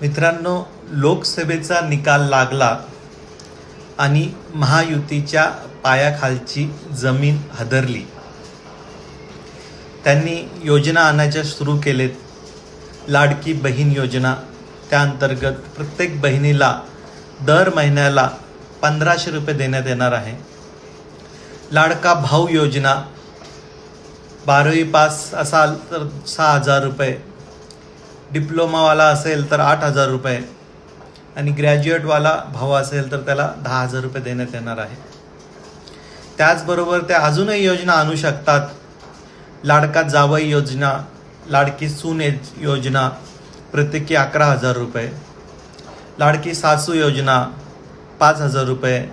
मित्रांनो लोकसभेचा निकाल लागला आणि महायुतीच्या पायाखालची जमीन हदरली. त्यांनी योजना आणायच्या सुरू केलेत. लाडकी बहीण योजना त्या अंतर्गत प्रत्येक बहिणीला दर महिन्याला पंधराशे रुपये देण्यात येणार आहे. लाडका भाऊ योजना बारावी पास असाल तर सहा हजार रुपये डिप्लोमावाला असेल तर आठ हजार रुपये आणि ग्रॅज्युएटवाला भाऊ असेल तर त्याला दहा हजार रुपये देण्यात येणार आहे. त्याचबरोबर त्या अजूनही योजना आणू शकतात. लाडका जावई योजना लाडकी सून एज- योजना प्रत्येकी अकरा हजार रुपये. लाडकी सासू योजना पाच हजार रुपये.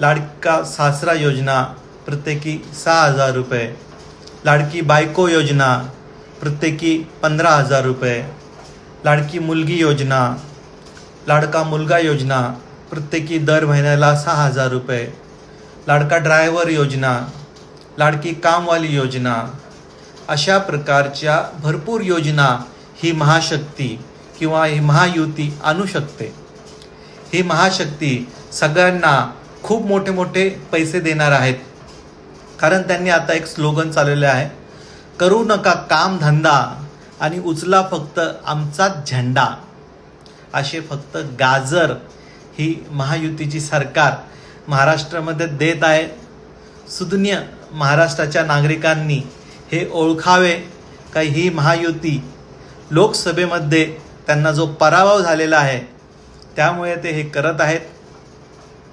लाडका सासरा योजना प्रत्येकी सहा हजार रुपये. लाडकी बायको योजना प्रत्येकी पंधरा हजार रुपये. लाडकी मुलगी योजना लाडका मुलगा योजना प्रत्येकी दर महिन्याला सहा हजार रुपये. लाडका ड्रायव्हर योजना लाडकी कामवाली योजना अशा प्रकारच्या भरपूर योजना ही महाशक्ती किंवा ही महायुती आणू शकते. ही महाशक्ती सगळ्यांना खूप मोठे मोठे पैसे देणार आहेत. कारण त्यांनी आता एक स्लोगन चालवले आहे करू नका काम धंदा आणि उचला फक्त आमचा झेंडा. असे फक्त गाजर ही महायुतीची सरकार महाराष्ट्रामध्ये देत आहे. सुज्ञ महाराष्ट्राच्या नागरिकांनी हे ओळखावे का ही महायुती लोकसभेमध्ये त्यांना जो पराभव झालेला आहे त्यामुळे ते हे करत आहेत.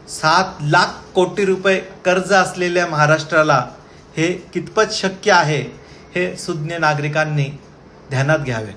सात लाख कोटी रुपये कर्ज असलेल्या महाराष्ट्राला हे कितपत शक्य आहे हे सुज्ञ नागरिकांनी ध्यानात घ्यावे.